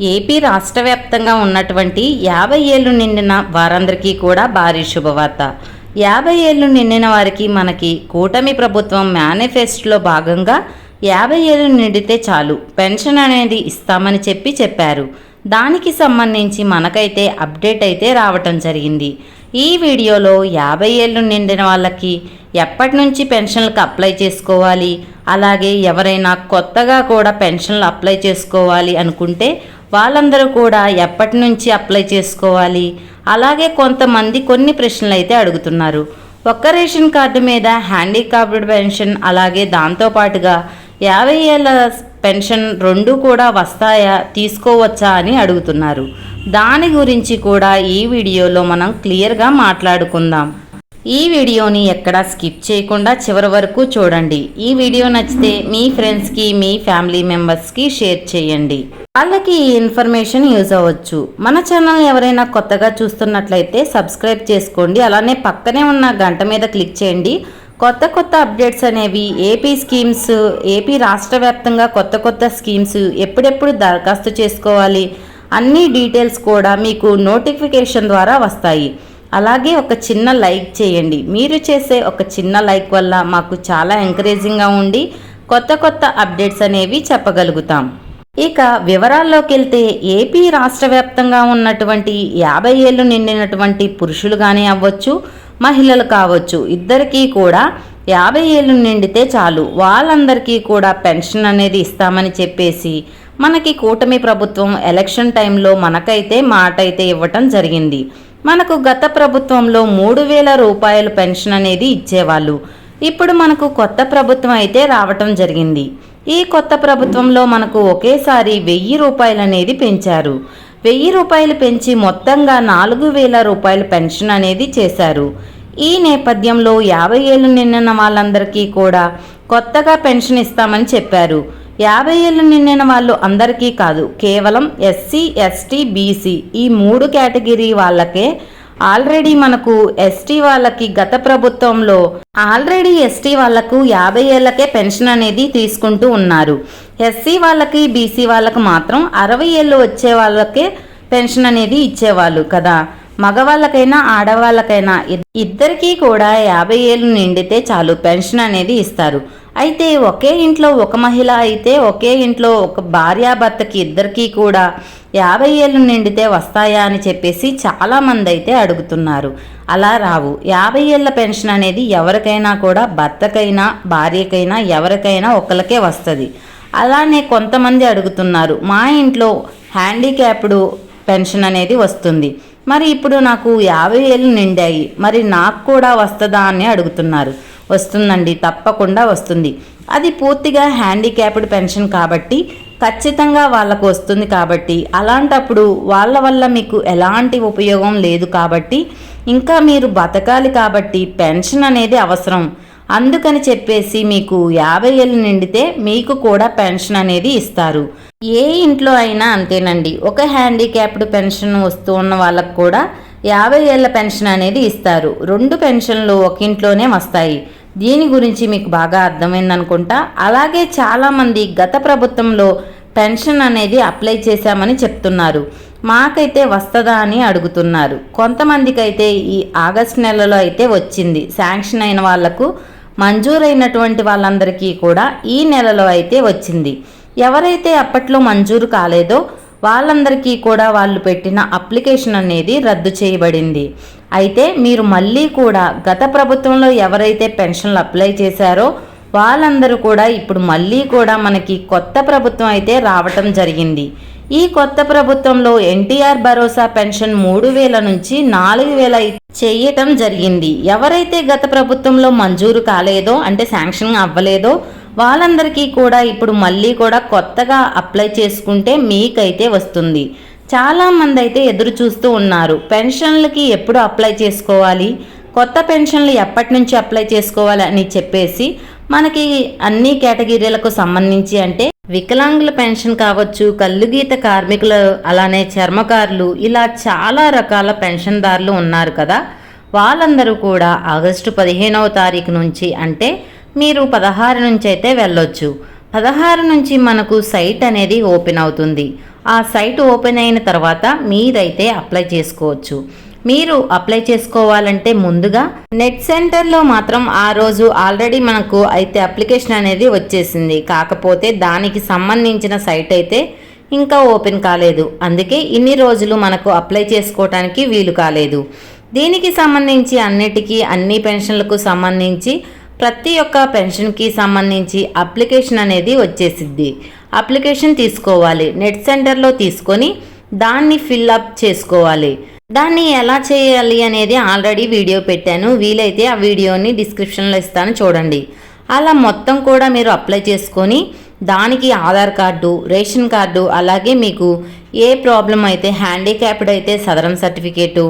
AP రాష్ట్ర వ్యాప్తంగా ఉన్నటువంటి యాభై ఏళ్ళు నిండిన వారందరికీ కూడా భారీ శుభవార్త. యాభై ఏళ్ళు నిండిన వారికి మనకి కూటమి ప్రభుత్వం మేనిఫెస్టోలో భాగంగా యాభై ఏళ్ళు నిండితే చాలు పెన్షన్ అనేది ఇస్తామని చెప్పి చెప్పారు. దానికి సంబంధించి మనకైతే అప్డేట్ అయితే రావటం జరిగింది. ఈ వీడియోలో యాభై ఏళ్ళు నిండిన వాళ్ళకి ఎప్పటి నుంచి పెన్షన్లకు అప్లై చేసుకోవాలి? అలాగే ఎవరైనా కొత్తగా కూడా పెన్షన్లు అప్లై చేసుకోవాలి అనుకుంటే వాళ్ళందరూ కూడా ఎప్పటి నుంచి అప్లై చేసుకోవాలి? అలాగే కొంతమంది కొన్ని ప్రశ్నలు అయితే అడుగుతున్నారు. ఒక్క రేషన్ కార్డు మీద హ్యాండిక్యాప్డ్ పెన్షన్ అలాగే దాంతోపాటుగా యాభై ఏళ్ళ పెన్షన్ రెండు కూడా వస్తాయా? తీసుకోవచ్చా అని అడుగుతున్నారు. దాని గురించి కూడా ఈ వీడియోలో మనం క్లియర్గా మాట్లాడుకుందాం. ఈ వీడియోని ఎక్కడా స్కిప్ చేయకుండా చివరి వరకు చూడండి. ఈ వీడియో నచ్చితే మీ ఫ్రెండ్స్కి మీ ఫ్యామిలీ మెంబర్స్కి షేర్ చేయండి. వాళ్ళకి ఈ ఇన్ఫర్మేషన్ యూజ్ అవ్వచ్చు. మన ఛానల్ ఎవరైనా కొత్తగా చూస్తున్నట్లయితే సబ్స్క్రైబ్ చేసుకోండి. అలానే పక్కనే ఉన్న గంట మీద క్లిక్ చేయండి. కొత్త కొత్త అప్డేట్స్ అనేవి ఏపీ స్కీమ్స్ ఏపీ రాష్ట్ర వ్యాప్తంగా కొత్త కొత్త స్కీమ్స్ ఎప్పుడెప్పుడు దరఖాస్తు చేసుకోవాలి? అన్ని డీటెయిల్స్ కూడా మీకు నోటిఫికేషన్ ద్వారా వస్తాయి. అలాగే ఒక చిన్న లైక్ చేయండి. మీరు చేసే ఒక చిన్న లైక్ వల్ల మాకు చాలా ఎంకరేజింగ్గా ఉండి కొత్త కొత్త అప్డేట్స్ అనేవి చెప్పగలుగుతాం. ఇక వివరాల్లోకి వెళ్తే ఏపీ రాష్ట్ర వ్యాప్తంగా ఉన్నటువంటి యాభై ఏళ్ళు నిండినటువంటి పురుషులు కానీ అవ్వచ్చు మహిళలు కావచ్చు. ఇద్దరికీ కూడా యాభై ఏళ్ళు నిండితే చాలు. వాళ్ళందరికీ కూడా పెన్షన్ అనేది ఇస్తామని చెప్పేసి మనకి కూటమి ప్రభుత్వం ఎలక్షన్ టైంలో మనకైతే మాట అయితే ఇవ్వటం జరిగింది. మనకు గత ప్రభుత్వంలో మూడు వేల రూపాయల పెన్షన్ అనేది ఇచ్చేవాళ్ళు. ఇప్పుడు మనకు కొత్త ప్రభుత్వం అయితే రావటం జరిగింది. ఈ కొత్త ప్రభుత్వంలో మనకు ఒకేసారి వెయ్యి రూపాయలు అనేది పెంచారు. వెయ్యి రూపాయలు పెంచి మొత్తంగా నాలుగు వేల రూపాయల పెన్షన్ అనేది చేశారు. ఈ నేపథ్యంలో యాభై ఏళ్ళు నిండిన వాళ్ళందరికీ కూడా కొత్తగా పెన్షన్ ఇస్తామని చెప్పారు. యాభై ఏళ్ళు నిండిన వాళ్ళు అందరికీ కాదు కేవలం ఎస్సీ ఎస్టీ బీసీ ఈ మూడు కేటగిరీ వాళ్ళకే ఆల్రెడీ మనకు ఎస్టీ వాళ్ళకి గత ప్రభుత్వంలో ఆల్రెడీ ఎస్టీ వాళ్ళకు యాభై ఏళ్ళకే పెన్షన్ అనేది తీసుకుంటూ ఉన్నారు. ఎస్సీ వాళ్ళకి బీసీ వాళ్ళకి మాత్రం అరవై ఏళ్ళు వచ్చే వాళ్ళకే పెన్షన్ అనేది ఇచ్చేవాళ్ళు కదా. మగవాళ్ళకైనా ఆడవాళ్ళకైనా ఇద్దరికీ కూడా యాభై ఏళ్ళు నిండితే చాలు పెన్షన్ అనేది ఇస్తారు. అయితే ఒకే ఇంట్లో ఒక మహిళ అయితే ఒకే ఇంట్లో ఒక భార్యాభర్తకి ఇద్దరికీ కూడా యాభై ఏళ్ళు నిండితే వస్తాయా అని చెప్పేసి చాలామంది అయితే అడుగుతున్నారు. అలా రావు. యాభై ఏళ్ళ పెన్షన్ అనేది ఎవరికైనా కూడా భర్తకైనా భార్యకైనా ఎవరికైనా ఒకరికే వస్తుంది. అలానే కొంతమంది అడుగుతున్నారు మా ఇంట్లో హ్యాండిక్యాప్డ్ పెన్షన్ అనేది వస్తుంది. మరి ఇప్పుడు నాకు యాభై ఏళ్ళు నిండాయి. మరి నాకు కూడా వస్తుందా అని అడుగుతున్నారు. వస్తుందండి తప్పకుండా వస్తుంది. అది పూర్తిగా హ్యాండిక్యాప్డ్ పెన్షన్ కాబట్టి ఖచ్చితంగా వాళ్ళకు వస్తుంది కాబట్టి అలాంటప్పుడు వాళ్ళ వల్ల మీకు ఎలాంటి ఉపయోగం లేదు కాబట్టి ఇంకా మీరు బతకాలి కాబట్టి పెన్షన్ అనేది అవసరం. అందుకని చెప్పేసి మీకు యాభై ఏళ్ళు నిండితే మీకు కూడా పెన్షన్ అనేది ఇస్తారు. ఏ ఇంట్లో అయినా అంతేనండి. ఒక హ్యాండిక్యాప్డ్ పెన్షన్ వస్తూ ఉన్న వాళ్ళకు కూడా యాభై ఏళ్ళ పెన్షన్ అనేది ఇస్తారు. రెండు పెన్షన్లు ఒకింట్లోనే వస్తాయి. దీని గురించి మీకు బాగా అర్థమైందనుకుంటా. అలాగే చాలామంది గత ప్రభుత్వంలో పెన్షన్ అనేది అప్లై చేశామని చెప్తున్నారు. మాకైతే వస్తుందా అని అడుగుతున్నారు. కొంతమందికైతే ఈ ఆగస్ట్ నెలలో అయితే వచ్చింది. శాంక్షన్ అయిన వాళ్ళకు మంజూరైనటువంటి వాళ్ళందరికీ కూడా ఈ నెలలో అయితే వచ్చింది. ఎవరైతే అప్పట్లో మంజూరు కాలేదో వాళ్ళందరికీ కూడా వాళ్ళు పెట్టిన అప్లికేషన్ అనేది రద్దు చేయబడింది. అయితే మీరు మళ్ళీ కూడా గత ప్రభుత్వంలో ఎవరైతే పెన్షన్లు అప్లై చేశారో వాళ్ళందరూ కూడా ఇప్పుడు మళ్ళీ కూడా మనకి కొత్త ప్రభుత్వం అయితే రావటం జరిగింది. ఈ కొత్త ప్రభుత్వంలో ఎన్టీఆర్ భరోసా పెన్షన్ మూడు వేల నుంచి నాలుగు వేల చేయటం జరిగింది. ఎవరైతే గత ప్రభుత్వంలో మంజూరు కాలేదో అంటే శాంక్షన్ అవ్వలేదో వాళ్ళందరికీ కూడా ఇప్పుడు మళ్ళీ కూడా కొత్తగా అప్లై చేసుకుంటే మీకైతే వస్తుంది. చాలా మంది అయితే ఎదురు చూస్తూ ఉన్నారు. పెన్షన్లకి ఎప్పుడు అప్లై చేసుకోవాలి? కొత్త పెన్షన్లు ఎప్పటి నుంచి అప్లై చేసుకోవాలి అని చెప్పేసి మనకి అన్ని కేటగిరీలకు సంబంధించి అంటే వికలాంగుల పెన్షన్ కావచ్చు కల్లుగీత కార్మికులు అలానే చర్మకారులు ఇలా చాలా రకాల పెన్షన్దారులు ఉన్నారు కదా. వాళ్ళందరూ కూడా ఆగస్టు పదిహేనవ తారీఖు నుంచి అంటే మీరు పదహారు నుంచి అయితే వెళ్ళొచ్చు. పదహారు నుంచి మనకు సైట్ అనేది ఓపెన్ అవుతుంది. ఆ సైట్ ఓపెన్ అయిన తర్వాత మీరైతే అప్లై చేసుకోవచ్చు. మీరు అప్లై చేసుకోవాలంటే ముందుగా నెట్ సెంటర్లో మాత్రం ఆ రోజు ఆల్రెడీ మనకు అయితే అప్లికేషన్ అనేది వచ్చేసింది. కాకపోతే దానికి సంబంధించిన సైట్ అయితే ఇంకా ఓపెన్ కాలేదు. అందుకే ఇన్ని రోజులు మనకు అప్లై చేసుకోవటానికి వీలు కాలేదు. దీనికి సంబంధించి అన్నిటికీ అన్ని పెన్షన్లకు సంబంధించి ప్రతి ఒక్క పెన్షన్కి సంబంధించి అప్లికేషన్ అనేది వచ్చేసిద్ది. అప్లికేషన్ తీసుకోవాలి. నెట్ సెంటర్లో తీసుకొని దాన్ని ఫిల్అప్ చేసుకోవాలి. దాన్ని ఎలా చేయాలి అనేది ఆల్రెడీ వీడియో పెట్టాను. వీలైతే ఆ వీడియోని డిస్క్రిప్షన్లో ఇస్తాను చూడండి. అలా మొత్తం కూడా మీరు అప్లై చేసుకొని దానికి ఆధార్ కార్డు రేషన్ కార్డు అలాగే మీకు ఏ ప్రాబ్లం అయితే హ్యాండిక్యాప్డ్ అయితే సదరన్ సర్టిఫికేటు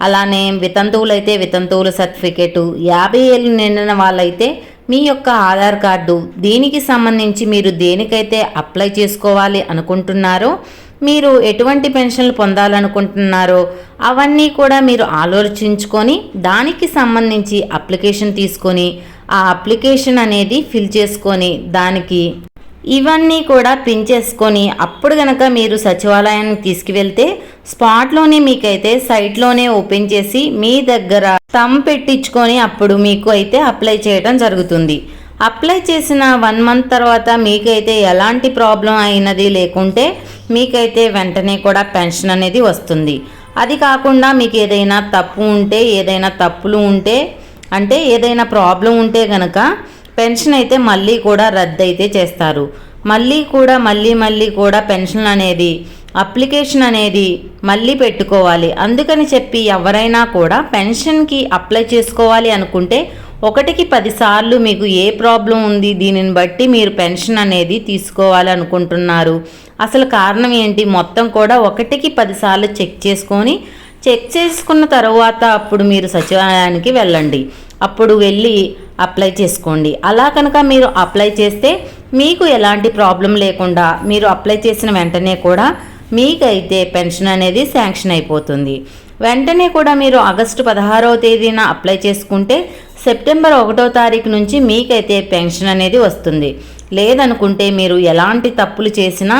అలానే వితంతువులు అయితే వితంతువుల సర్టిఫికేటు. యాభై ఏళ్ళు నిండిన వాళ్ళైతే మీ యొక్క ఆధార్ కార్డు దీనికి సంబంధించి మీరు దేనికైతే అప్లై చేసుకోవాలి అనుకుంటున్నారో మీరు ఎటువంటి పెన్షన్లు పొందాలనుకుంటున్నారో అవన్నీ కూడా మీరు ఆలోచించుకొని దానికి సంబంధించి అప్లికేషన్ తీసుకొని ఆ అప్లికేషన్ అనేది ఫిల్ చేసుకొని దానికి ఇవన్నీ కూడా ప్రింట్ చేసుకొని అప్పుడు గనక మీరు సచివాలయానికి తీసుకువెళ్తే స్పాట్లోనే మీకైతే సైట్లోనే ఓపెన్ చేసి మీ దగ్గర తమ్ పెట్టించుకొని అప్పుడు మీకు అయితే అప్లై చేయడం జరుగుతుంది. అప్లై చేసిన వన్ మంత్ తర్వాత మీకైతే ఎలాంటి ప్రాబ్లం అయినది లేకుంటే మీకైతే వెంటనే కూడా పెన్షన్ అనేది వస్తుంది. అది కాకుండా మీకు ఏదైనా తప్పు ఉంటే ఏదైనా తప్పులు ఉంటే అంటే ఏదైనా ప్రాబ్లం ఉంటే కనుక పెన్షన్ అయితే మళ్ళీ కూడా రద్దు అయితే చేస్తారు. మళ్ళీ కూడా మళ్ళీ మళ్ళీ కూడా పెన్షన్ అనేది అప్లికేషన్ అనేది మళ్ళీ పెట్టుకోవాలి. అందుకని చెప్పి ఎవరైనా కూడా పెన్షన్కి అప్లై చేసుకోవాలి అనుకుంటే ఒకటికి పదిసార్లు మీకు ఏ ప్రాబ్లం ఉంది దీనిని బట్టి మీరు పెన్షన్ అనేది తీసుకోవాలి అనుకుంటున్నారు. అసలు కారణం ఏంటి? మొత్తం కూడా ఒకటికి పదిసార్లు చెక్ చేసుకొని చెక్ చేసుకున్న తర్వాత అప్పుడు మీరు సచివాలయానికి వెళ్ళండి. అప్పుడు వెళ్ళి అప్లై చేసుకోండి. అలా కనుక మీరు అప్లై చేస్తే మీకు ఎలాంటి ప్రాబ్లం లేకుండా మీరు అప్లై చేసిన వెంటనే కూడా మీకైతే పెన్షన్ అనేది శాంక్షన్ అయిపోతుంది. వెంటనే కూడా మీరు ఆగస్టు పదహారవ తేదీన అప్లై చేసుకుంటే సెప్టెంబర్ ఒకటో తారీఖు నుంచి మీకైతే పెన్షన్ అనేది వస్తుంది. లేదనుకుంటే మీరు ఎలాంటి తప్పులు చేసినా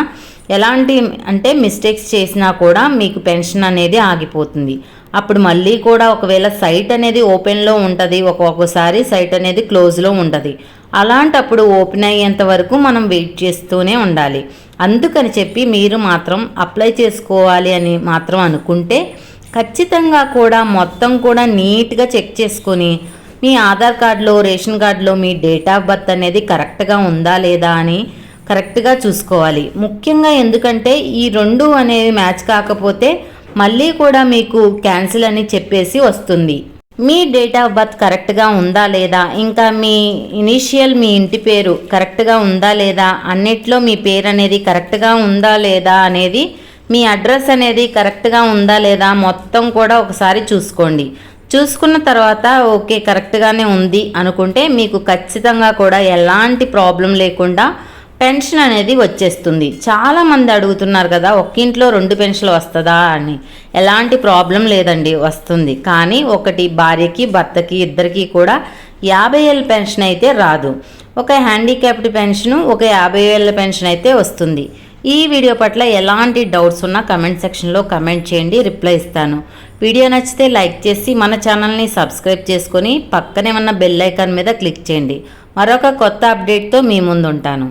ఎలాంటి అంటే మిస్టేక్స్ చేసినా కూడా మీకు పెన్షన్ అనేది ఆగిపోతుంది. అప్పుడు మళ్ళీ కూడా ఒకవేళ సైట్ అనేది ఓపెన్లో ఉంటుంది ఒక్కొక్కసారి సైట్ అనేది క్లోజ్లో ఉంటుంది. అలాంటప్పుడు ఓపెన్ అయ్యేంత వరకు మనం వెయిట్ చేస్తూనే ఉండాలి. అందుకని చెప్పి మీరు మాత్రం అప్లై చేసుకోవాలి అని మాత్రం అనుకుంటే ఖచ్చితంగా కూడా మొత్తం కూడా నీట్గా చెక్ చేసుకొని మీ ఆధార్ కార్డులో రేషన్ కార్డులో మీ డేట్ ఆఫ్ బర్త్ అనేది కరెక్ట్గా ఉందా లేదా అని కరెక్ట్గా చూసుకోవాలి. ముఖ్యంగా ఎందుకంటే ఈ రెండు అనేవి మ్యాచ్ కాకపోతే మళ్ళీ కూడా మీకు క్యాన్సిల్ అని చెప్పేసి వస్తుంది. మీ డేట్ ఆఫ్ బర్త్ కరెక్ట్గా ఉందా లేదా? ఇంకా మీ ఇనీషియల్ మీ ఇంటి పేరు కరెక్ట్గా ఉందా లేదా? అన్నిట్లో మీ పేరు అనేది కరెక్ట్గా ఉందా లేదా అనేది మీ అడ్రస్ అనేది కరెక్ట్గా ఉందా లేదా మొత్తం కూడా ఒకసారి చూసుకోండి. చూసుకున్న తర్వాత ఓకే కరెక్ట్గానే ఉంది అనుకుంటే మీకు ఖచ్చితంగా కూడా ఎలాంటి ప్రాబ్లం లేకుండా పెన్షన్ అనేది వచ్చేస్తుంది. చాలామంది అడుగుతున్నారు కదా ఒక్కింట్లో రెండు పెన్షన్లు వస్తుందా అని. ఎలాంటి ప్రాబ్లం లేదండి వస్తుంది. కానీ ఒకటి భార్యకి భర్తకి ఇద్దరికి కూడా యాభై ఏళ్ళ పెన్షన్ అయితే రాదు. ఒక హ్యాండిక్యాప్డ్ పెన్షను ఒక యాభై ఏళ్ళ పెన్షన్ అయితే వస్తుంది. ఈ వీడియో పట్ల ఎలాంటి డౌట్స్ ఉన్నా కమెంట్ సెక్షన్లో కమెంట్ చేయండి రిప్లై ఇస్తాను. వీడియో నచ్చితే లైక్ చేసి మన ఛానల్ని సబ్స్క్రైబ్ చేసుకొని పక్కనే ఉన్న బెల్ ఐకాన్ మీద క్లిక్ చేయండి. మరొక కొత్త అప్డేట్తో మీ ముందు ఉంటాను